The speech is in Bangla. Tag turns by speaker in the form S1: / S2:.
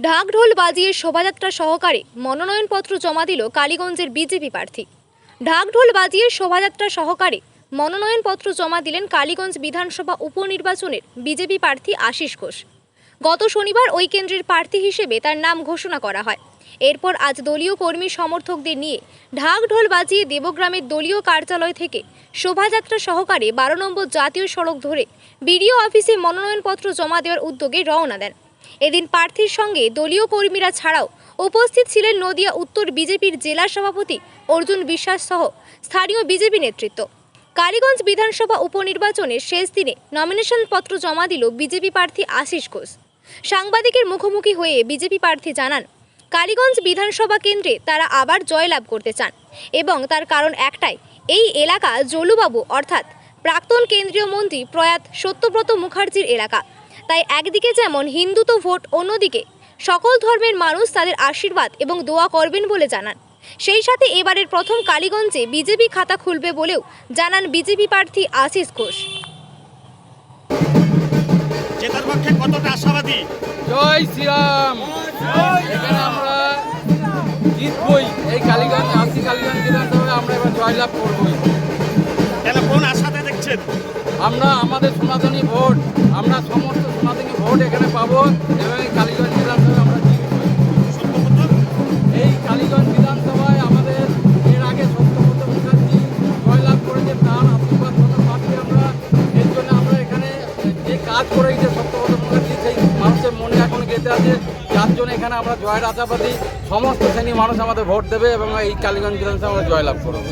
S1: ঢাকঢোল বাজিয়ে শোভাযাত্রা সহকারে মনোনয়নপত্র জমা দিল কালীগঞ্জের বিজেপি প্রার্থী। ঢাকঢোল বাজিয়ে শোভাযাত্রা সহকারে মনোনয়নপত্র জমা দিলেন কালীগঞ্জ বিধানসভা উপনির্বাচনের বিজেপি প্রার্থী আশিস ঘোষ। গত শনিবার ওই কেন্দ্রের প্রার্থী হিসেবে তার নাম ঘোষণা করা হয়। এরপর আজ দলীয় কর্মী সমর্থকদের নিয়ে ঢাকঢোল বাজিয়ে দেবগ্রামের দলীয় কার্যালয় থেকে শোভাযাত্রা সহকারে বারো নম্বর জাতীয় সড়ক ধরে বিডিও অফিসে মনোনয়নপত্র জমা দেওয়ার উদ্যোগে রওনা দেন। এদিন প্রার্থীর সঙ্গে দলীয় কর্মীরা ছাড়াও উপস্থিত ছিলেন নদিয়া উত্তর বিজেপির জেলা সভাপতি অর্জুন বিশ্বাস সহ স্থানীয় বিজেপি নেতৃত্ব। কালীগঞ্জ বিধানসভা উপনির্বাচনের শেষ দিনে নমিনেশন পত্র জমা দিল বিজেপি প্রার্থী আশিস ঘোষ। সাংবাদিকের মুখোমুখি হয়ে বিজেপি প্রার্থী জানান, কালীগঞ্জ বিধানসভা কেন্দ্রে তারা আবার জয়লাভ করতে চান এবং তার কারণ একটাই, এই এলাকা জলুবাবু অর্থাৎ প্রাক্তন কেন্দ্রীয় মন্ত্রী প্রয়াত সত্যব্রত মুখার্জির এলাকা। তাই একদিকে যেমন হিন্দু তো ভোট অন্যদিকে সকল ধর্মের মানুষ তাদের আশীর্বাদ এবং দোয়া করবেন বলে জানান। সেই সাথে এবারের প্রথম কালীগঞ্জে বিজেপি খাতা খুলবে বলেও জানান বিজেপি প্রার্থী আশিস ঘোষ।
S2: জেতার পক্ষে কতটা আশাবাদী?
S3: জয় শ্রীরাম। এখানে আমরা জিতবই। এই কালীগঞ্জ আশি কালীগঞ্জ বিধানসভায় আমরা এবার জয়লাভ করবই। আমরা আমাদের সনাতনী ভোট, আমরা সমস্ত সনাতনী ভোট এখানে পাবো এবং এই কালীগঞ্জ বিধানসভায় আমরা এই কালীগঞ্জ বিধানসভায় আমাদের এর আগে সত্যব্রত মুখার্জি জয়লাভ করেছে, তার আশীর্বাদ পাচ্ছি আমরা। এর জন্য আমরা এখানে যে কাজ করে গেছে সত্যব্রত মুখার্জি, সেই মানুষের মনে এখন গেঁথে আছে। যার জন্য এখানে আমরা জয়ের আশাবাদী। সমস্ত শ্রেণির মানুষ আমাদের ভোট দেবে এবং এই কালীগঞ্জ বিধানসভা আমরা জয়লাভ করব।